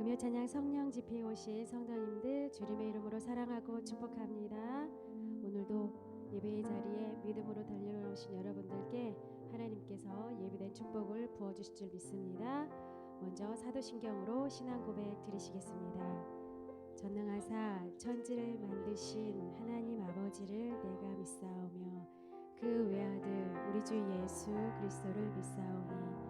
금요 찬양 성령 집회에 오신 성도님들 주님의 이름으로 사랑하고 축복합니다. 오늘도 예배의 자리에 믿음으로 달려오신 여러분들께 하나님께서 예비된 축복을 부어 주실 줄 믿습니다. 먼저 사도신경으로 신앙 고백 드리시겠습니다. 전능하사 천지를 만드신 하나님 아버지를 내가 믿사오며 그 외아들 우리 주 예수 그리스도를 믿사오니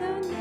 so nice.